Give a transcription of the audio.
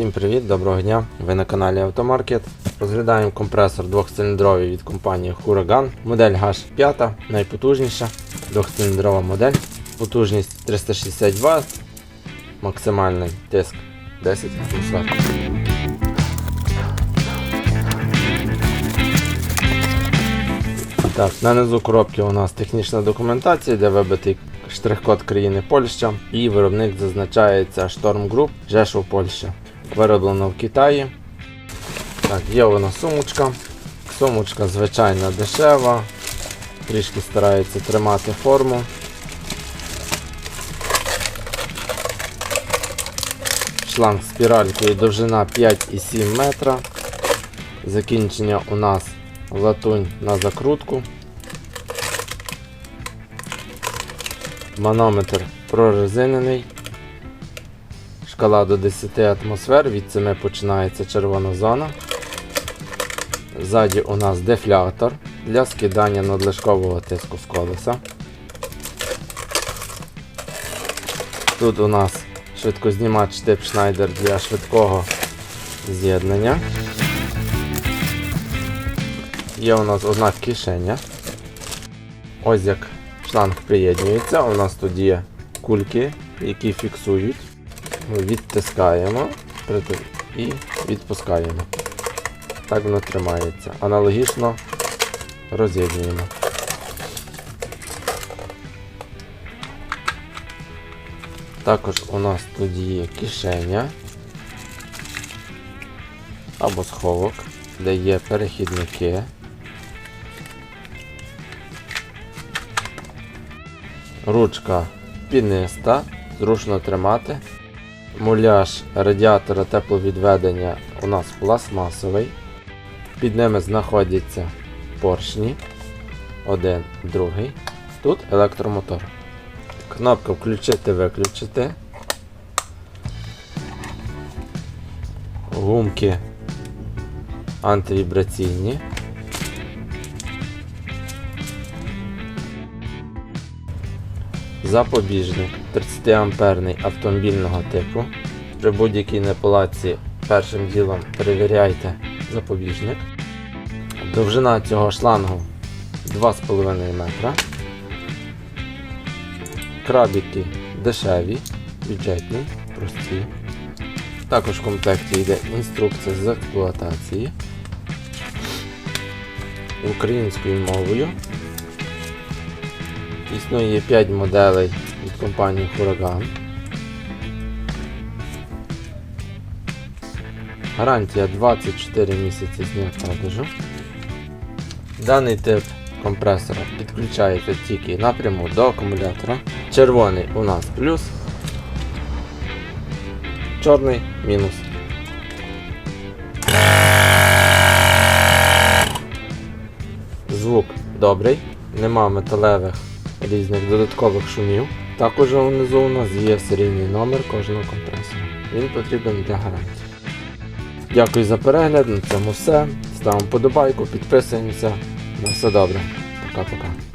Всім привіт, доброго дня! Ви на каналі Автомаркет. Розглядаємо компресор двохциліндровий від компанії Huragan. Модель H5, найпотужніша, двохциліндрова модель. Потужність 360 Вт, максимальний тиск 10 атмосфер. Так, на низу коробки у нас технічна документація, де вибитий штрих-код країни Польща і виробник зазначається Storm Group, Жешов Польща. Вироблено в Китаї. Так, є вона сумочка. Сумочка звичайна дешева. Трішки старається тримати форму. Шланг спіралькою довжина 5,7 метра. Закінчення у нас латунь на закрутку. Манометр прорезинений. Шкала до 10 атмосфер, від 7 починається червона зона. Ззаді у нас дефлятор для скидання надлишкового тиску з колеса. Тут у нас швидкознімач тип Schneider для швидкого з'єднання. Є у нас одна кишеня. Ось як шланг приєднюється. У нас тут є кульки, які фіксують. Ми відтискаємо і відпускаємо. Так воно тримається. Аналогічно роз'єднуємо. Також у нас тут є кишеня або сховок, де є перехідники. Ручка піниста, зручно тримати. Муляж радіатора тепловідведення у нас пластмасовий. Під ними знаходяться поршні. Один, другий. Тут електромотор. Кнопка включити-виключити. Гумки антивібраційні. Запобіжник 30 амперний автомобільного типу. При будь-якій неполаці першим ділом перевіряйте запобіжник. Довжина цього шлангу 2,5 метра. Крабіки дешеві, бюджетні, прості. Також в комплекті йде інструкція з експлуатації українською мовою. Існує 5 моделей від компанії Huragan. Гарантія 24 місяці з дня продажу. Даний тип компресора підключається тільки напряму до акумулятора. Червоний у нас плюс, чорний мінус. Звук добрий, нема металевих різних додаткових шумів. Також внизу у нас є серійний номер кожного компресора. Він потрібен для гарантії. Дякую за перегляд, на цьому все. Ставимо подобайку, підписуємося. На все добре. Пока-пока.